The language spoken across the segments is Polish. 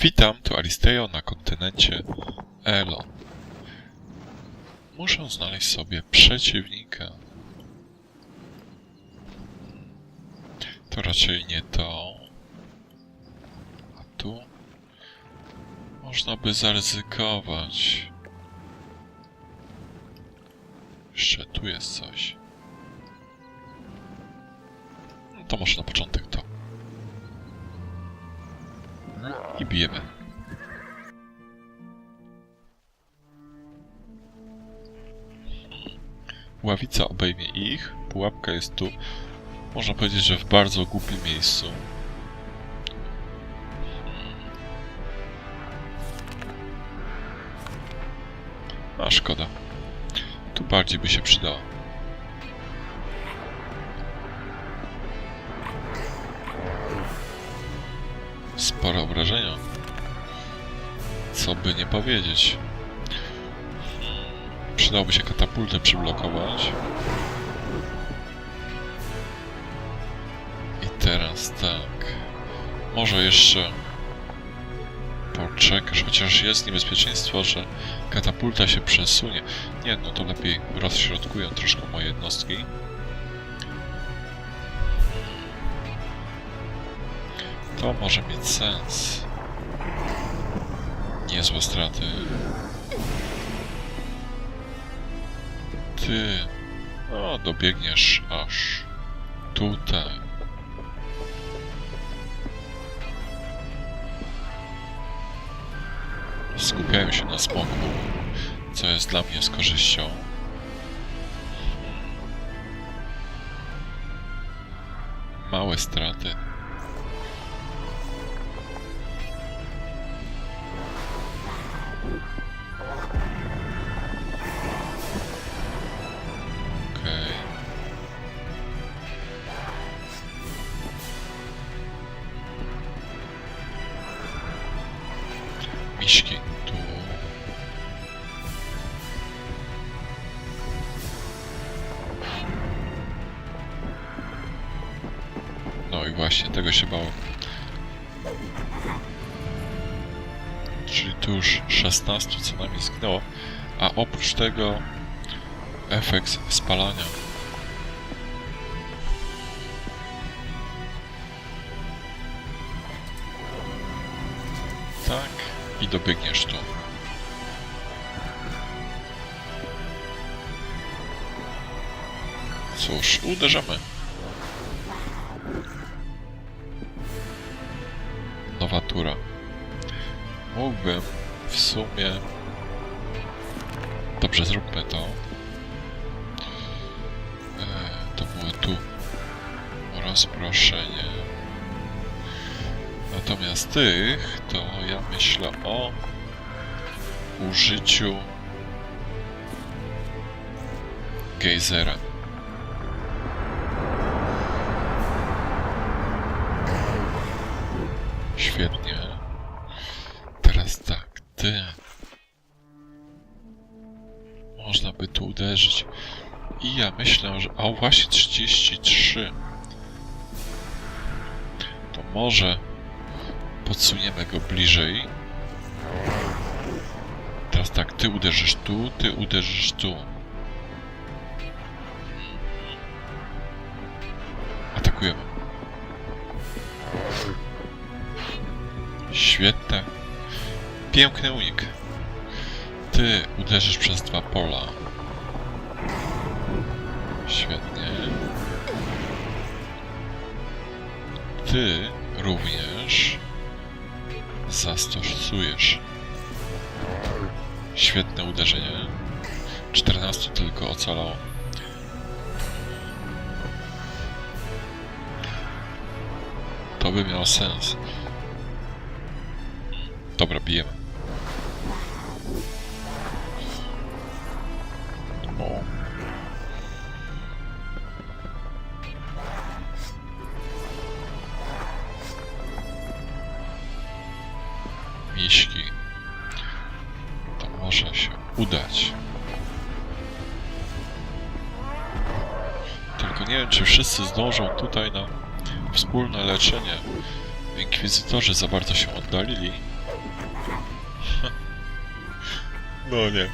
Witam, tu Aristeo na kontynencie Elon. Muszę znaleźć sobie przeciwnika. To raczej nie to. A tu? Można by zaryzykować. Jeszcze tu jest coś. No to może na początek I. Ławica obejmie ich. Pułapka jest tu. Można powiedzieć, że w bardzo głupim miejscu. A szkoda. Tu bardziej by się przydała. Spore obrażenia. Co by nie powiedzieć. Przydałoby się katapultę przyblokować. I teraz tak. Może jeszcze poczekasz, chociaż jest niebezpieczeństwo, że katapulta się przesunie. Nie, no to lepiej rozśrodkują troszkę moje jednostki. To może mieć sens. Niezłe straty. Ty... O, dobiegniesz aż tutaj. Skupiają się na smoku, co jest dla mnie z korzyścią. Małe straty. I właśnie, tego się bałem. Czyli tu już 16 co najmniej zginęło, a oprócz tego efekt spalania. Tak, i dobiegniesz tu. Cóż, uderzamy. Mógłbym w sumie... Dobrze, zróbmy to. E, to było tu. Rozproszenie. Natomiast tych, to ja myślę o użyciu gejzera. Świetnie. Teraz tak, ty. Można by tu uderzyć. I ja myślę, że... A właśnie 33. To może podsuniemy go bliżej. Teraz tak, ty uderzysz tu, ty uderzysz tu. Świetne. Piękny unik. Ty uderzysz przez dwa pola. Świetnie. Ty również zastosujesz. Świetne uderzenie. 14 tylko ocalało. To by miało sens. Dobra, bijemy. O. Miśki. To może się udać. Tylko nie wiem, czy wszyscy zdążą tutaj na wspólne leczenie. Inkwizytorzy za bardzo się oddalili. No nie.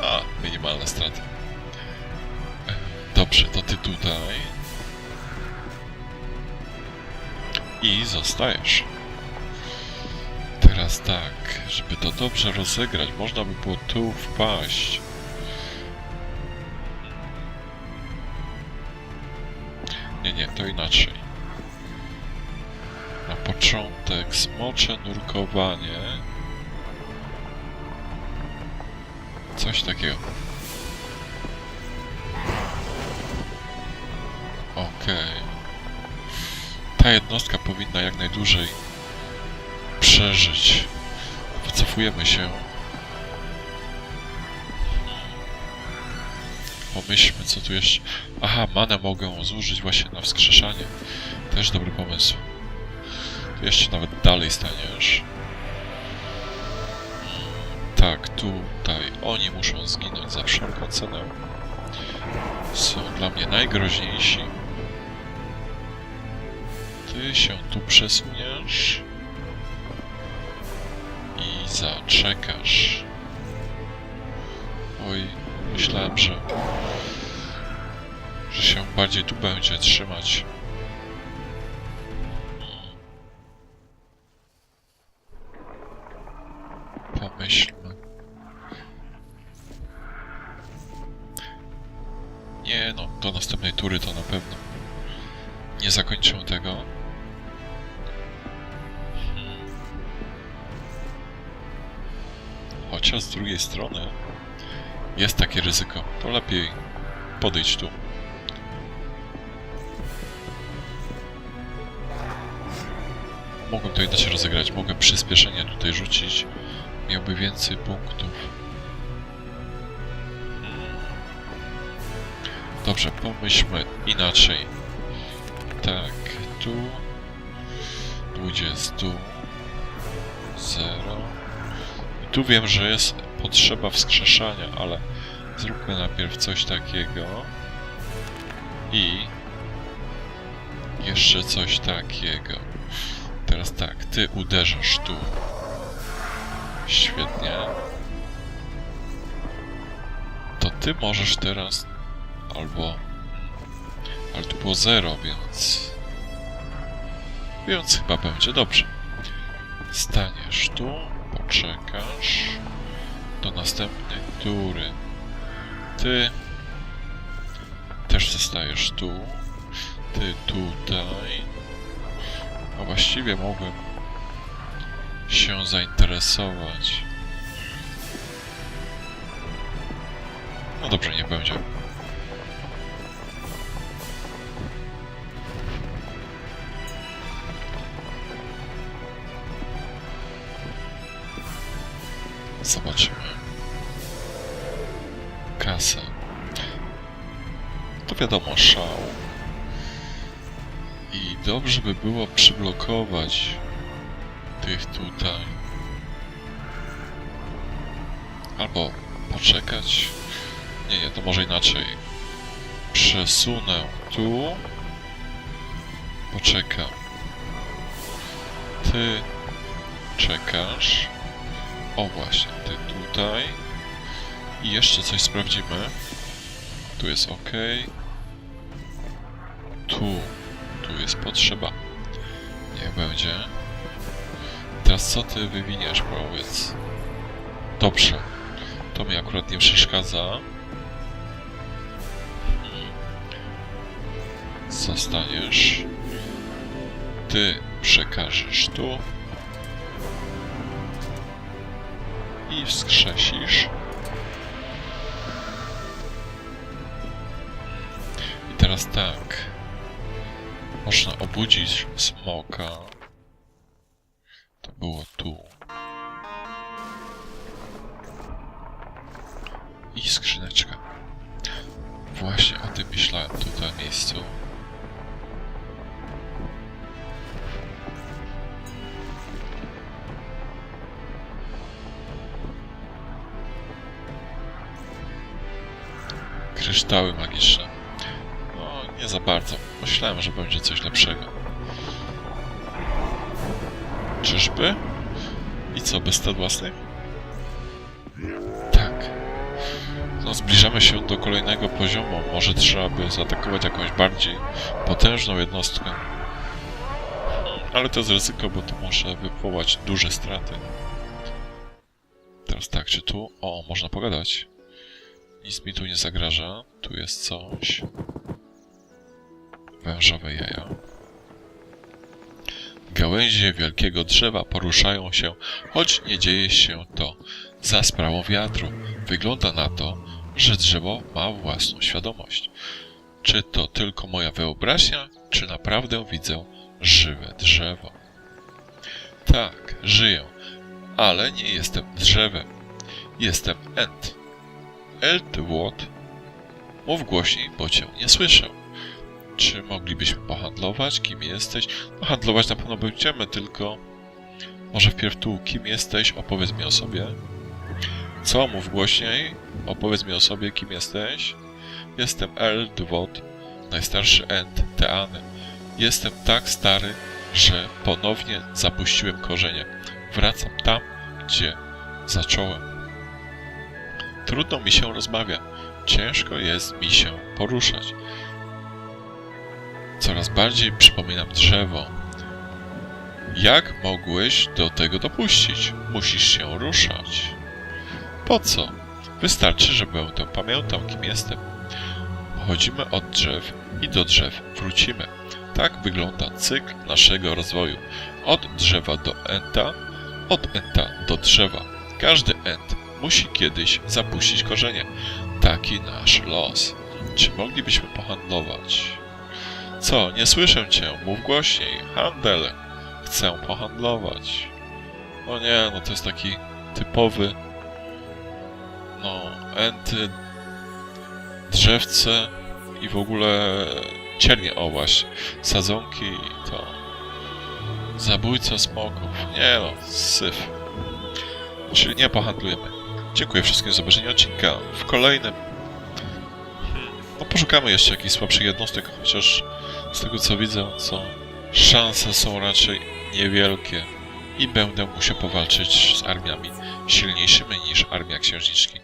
A, minimalna strata. Dobrze, to ty tutaj. I zostajesz. Teraz tak, żeby to dobrze rozegrać, można by było tu wpaść. Nie, nie, to inaczej. Na początek smocze nurkowanie. Coś takiego. Okej. Ta jednostka powinna jak najdłużej przeżyć. Wycofujemy się. Pomyślmy, co tu jeszcze... Aha, manę mogę zużyć właśnie na wskrzeszanie. Też dobry pomysł. Tu jeszcze nawet dalej staniesz. Tak, tutaj. Oni muszą zginąć za wszelką cenę. Są dla mnie najgroźniejsi. Ty się tu przesuniesz. I zaczekasz. Oj, myślałem, że... że się bardziej tu będzie trzymać. Pomyślmy. Nie zakończę tego. Hmm. Chociaż z drugiej strony jest takie ryzyko. To lepiej podejść tu. Mogłem to inaczej rozegrać. Mogę przyspieszenie tutaj rzucić. Miałby więcej punktów. Hmm. Dobrze, pomyślmy inaczej. Tak, tu 20, 0. I tu wiem, że jest potrzeba wskrzeszania, ale zróbmy najpierw coś takiego. I jeszcze coś takiego. Teraz tak, ty uderzasz tu. Świetnie. To ty możesz teraz albo ale tu było 0, więc... Więc chyba będzie dobrze. Staniesz tu, poczekasz do następnej tury. Ty też zostajesz tu. Ty tutaj. A właściwie mogłem się zainteresować. No dobrze, nie będzie. Zobaczymy. Kasa. To wiadomo, szał. I dobrze by było przyblokować tych tutaj. Albo poczekać. Nie, nie, to może inaczej. Przesunę tu. Poczekam. Ty czekasz. O właśnie, ty tutaj. I jeszcze coś sprawdzimy. Tu jest ok. Tu. Tu jest potrzeba. Niech będzie. Teraz co ty wywiniesz, powiedz? Dobrze. To mi akurat nie przeszkadza. Zostaniesz. Ty przekażesz tu. I wskrzesisz. I teraz tak. Można obudzić smoka. To było tu. I skrzyneczka. Właśnie o tym myślałem tutaj miejscu. kryształy magiczne. No, nie za bardzo. Myślałem, że będzie coś lepszego. Czyżby? I co, bez stad własnych? Tak. No, zbliżamy się do kolejnego poziomu. Może trzeba by zaatakować jakąś bardziej potężną jednostkę. Ale to jest ryzyko, bo to może wywołać duże straty. Teraz tak, czy tu? O, można pogadać. Nic mi tu nie zagraża. Tu jest coś. Wężowe jaja. Gałęzie wielkiego drzewa poruszają się, choć nie dzieje się to za sprawą wiatru. Wygląda na to, że drzewo ma własną świadomość. Czy to tylko moja wyobraźnia, czy naprawdę widzę żywe drzewo? Tak, żyję, ale nie jestem drzewem. Jestem Ent. Eltwot. Mów głośniej, bo cię nie słyszę. Czy moglibyśmy pohandlować? Kim jesteś? No, handlować na pewno będziemy, tylko... Może wpierw tu, kim jesteś? Opowiedz mi o sobie. Co? Mów głośniej. Opowiedz mi o sobie, kim jesteś. Jestem El Dwot, najstarszy Ent Teany. Jestem tak stary, że ponownie zapuściłem korzenie. Wracam tam, gdzie zacząłem. Trudno mi się rozmawia. Ciężko jest mi się poruszać. Coraz bardziej przypominam drzewo. Jak mogłeś do tego dopuścić? Musisz się ruszać. Po co? Wystarczy, że będę pamiętał, kim jestem. Pochodzimy od drzew i do drzew wrócimy. Tak wygląda cykl naszego rozwoju. Od drzewa do enta, od enta do drzewa. Każdy ent musi kiedyś zapuścić korzenie. Taki nasz los. Czy moglibyśmy pohandlować? Co? Nie słyszę cię. Mów głośniej. Handel. Chcę pohandlować. O nie, no to jest taki typowy no, enty, drzewce i w ogóle ciernie, o właśnie, sadzonki to zabójca smoków, nie no, syf. Czyli nie pohandlujemy. Dziękuję wszystkim za obejrzenie odcinka. W kolejnym hmm, no poszukamy jeszcze jakichś słabszych jednostek, chociaż z tego co widzę, co szanse są raczej niewielkie i będę musiał powalczyć z armiami silniejszymi niż armia księżniczki.